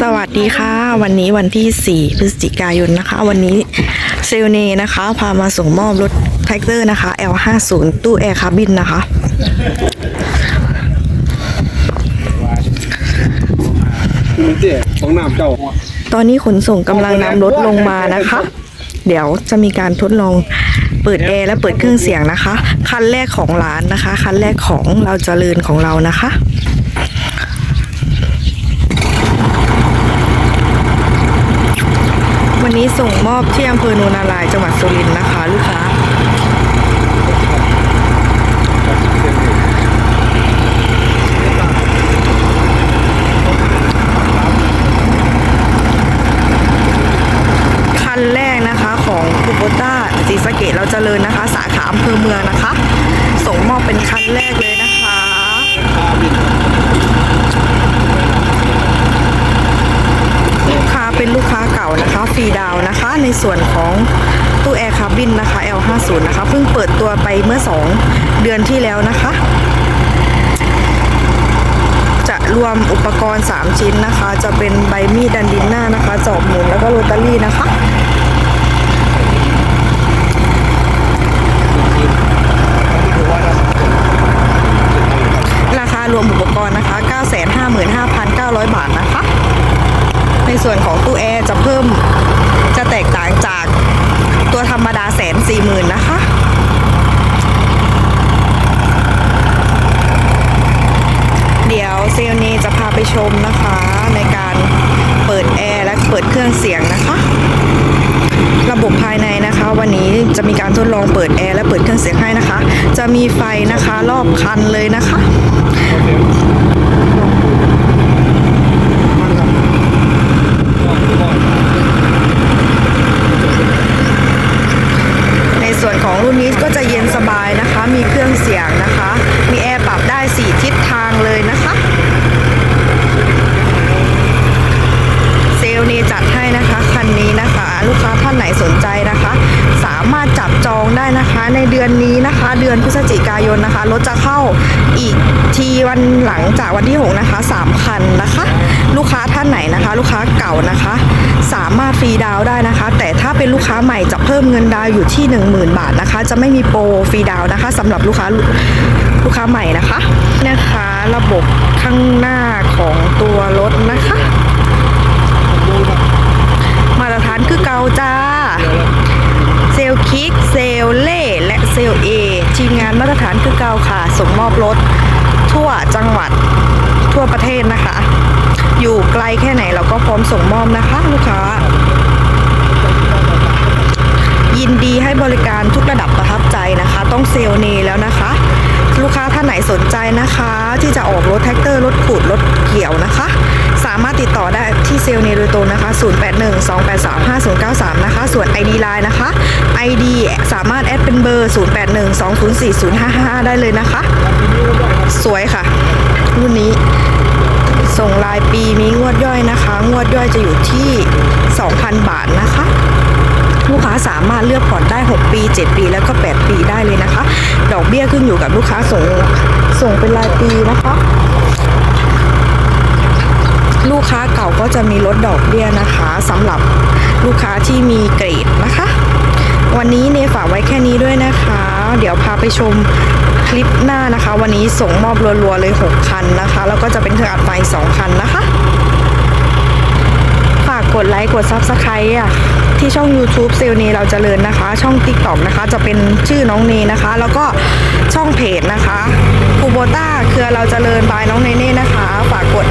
สวัสดีค่ะ วันนี้วันที่ 4 พฤศจิกายนนะคะ วันนี้เซลเนนะคะ พามาส่งมอบรถแท็กเตอร์นะคะ L50 ตู้แอร์คาบินนะคะเจ๊ของน้ำเจ้าตอนนี้ขนส่งกำลังนำรถลงมานะคะ เดี๋ยวจะมีการทดลองเปิดแอร์และเปิดเครื่องเสียงนะคะ คันแรกของร้านนะคะ คันแรกของเราเจริญของเรานะคะ นี้ส่งมอบที่อำเภอโนนารายจังหวัดสุรินทร์นะคะ ลูกค้าคันแรกนะคะของคูโบต้าสีสะเกตเราเจริญนะคะ สาขาอำเภอเมืองนะคะ ส่งมอบเป็นคันแรกเลยนะคะ ลูกค้าเป็นลูกค้าเก่านะคะฟรีดาวน์นะคะ ในส่วนของตู้แอร์คาบินนะคะ L50 นะคะเพิ่งเปิดตัวไปเมื่อ 2 เดือนที่แล้วนะคะ จะรวมอุปกรณ์ 3 ชิ้นนะคะ จะเป็นใบมีดดันดินหน้านะคะจอบหมุนแล้วก็โรตารี่นะคะ ราคารวมอุปกรณ์นะคะ 955,900 บาทนะคะ ในส่วนของตู้แอร์จะเพิ่มจะแตกต่างจากตัวธรรมดาแสนสี่หมื่นนะคะเดี๋ยวเซลนีจะพาไปชมนะคะในการเปิดแอร์และเปิดเครื่องเสียงนะคะ ระบบภายในนะคะ วันนี้จะมีการทดลองเปิดแอร์และเปิดเครื่องเสียงให้นะคะ จะมีไฟนะคะรอบคันเลยนะคะ ในส่วนของรุ่นนี้ก็จะเย็นสบายนะคะ มีเครื่องเสียงนะคะ มีแอร์ปรับได้ 4 ทิศทางเลยนะคะ เซลล์นี้จัดให้นะคะคันนี้นะคะ ลูกค้าท่านไหนสนใจนะคะ สามารถจับจอง ได้นะคะ ในเดือนนี้นะคะ เดือนพฤศจิกายนนะคะรถจะเข้าอีกทีวันหลังจากวันที่ 6 นะคะ 3 คันนะคะ ลูกค้าท่านไหนนะคะ ลูกค้าเก่านะคะ สามารถฟรีดาวได้นะคะ แต่ถ้าเป็นลูกค้าใหม่จะเพิ่มเงินดาวอยู่ที่ 10,000 บาทนะคะ จะไม่มีโปรฟรีดาวน์นะคะสำหรับลูกค้าลูกค้าใหม่นะคะนะคะ ระบบข้างหน้าของตัวรถนะคะ มาตรฐานคือเกาจ้า เซลลคิก เซลลเล่ และ เซลเอทีมงานมาตรฐานคือเก่าค่ะ ส่งมอบรถ ทั่วจังหวัดทั่วประเทศนะคะ อยู่ไกลแค่ไหนเราก็พร้อมส่งมอบนะคะลูกค้า ยินดีให้บริการทุกระดับประทับใจนะคะ ต้องเซลลเนแล้วนะคะ ลูกค้าท่านไหนสนใจนะคะ ที่จะออกรถแท็กเตอร์รถขูดรถเกี่ยวนะคะ สามารถติดต่อได้ที่เซลลเนโดยตรงนะคะ 0812835093 นะคะ ส่วน ID Line นะคะ ID สามารถแอดเป็นเบอร์ 0812040555 ได้เลยนะคะ สวยค่ะ รุ่นนี้ส่งรายปีมีงวดย่อยนะคะ งวดย่อยจะอยู่ที่ 2,000 บาทนะคะ สามารถเลือกผ่อนได้ 6 ปี 7 ปีแล้วก็ 8 ปีได้เลยนะคะ ดอกเบี้ยขึ้นอยู่กับลูกค้าส่งส่งเป็นรายปีนะคะลูกค้าเก่าก็จะมีลดดอกเบี้ยนะคะสำหรับลูกค้าที่มีเกรดนะคะ วันนี้เนฝากไว้แค่นี้ด้วยนะคะ เดี๋ยวพาไปชมคลิปหน้านะคะ วันนี้ส่งมอบรัวๆเลย 6 คันนะคะ แล้วก็จะเป็นเครื่องอัดไฟ2คันนะคะ กดไลค์กด Subscribe อะที่ช่อง YouTube เซลเนเราเจริญนะคะ ช่อง t ิ k t o k นะคะ จะเป็นชื่อน้องเนนะคะ แล้วก็ช่องเพจนะคะคูโบต้าเครือเราเจริญบายน้องเนเน่นะคะ ฝากกด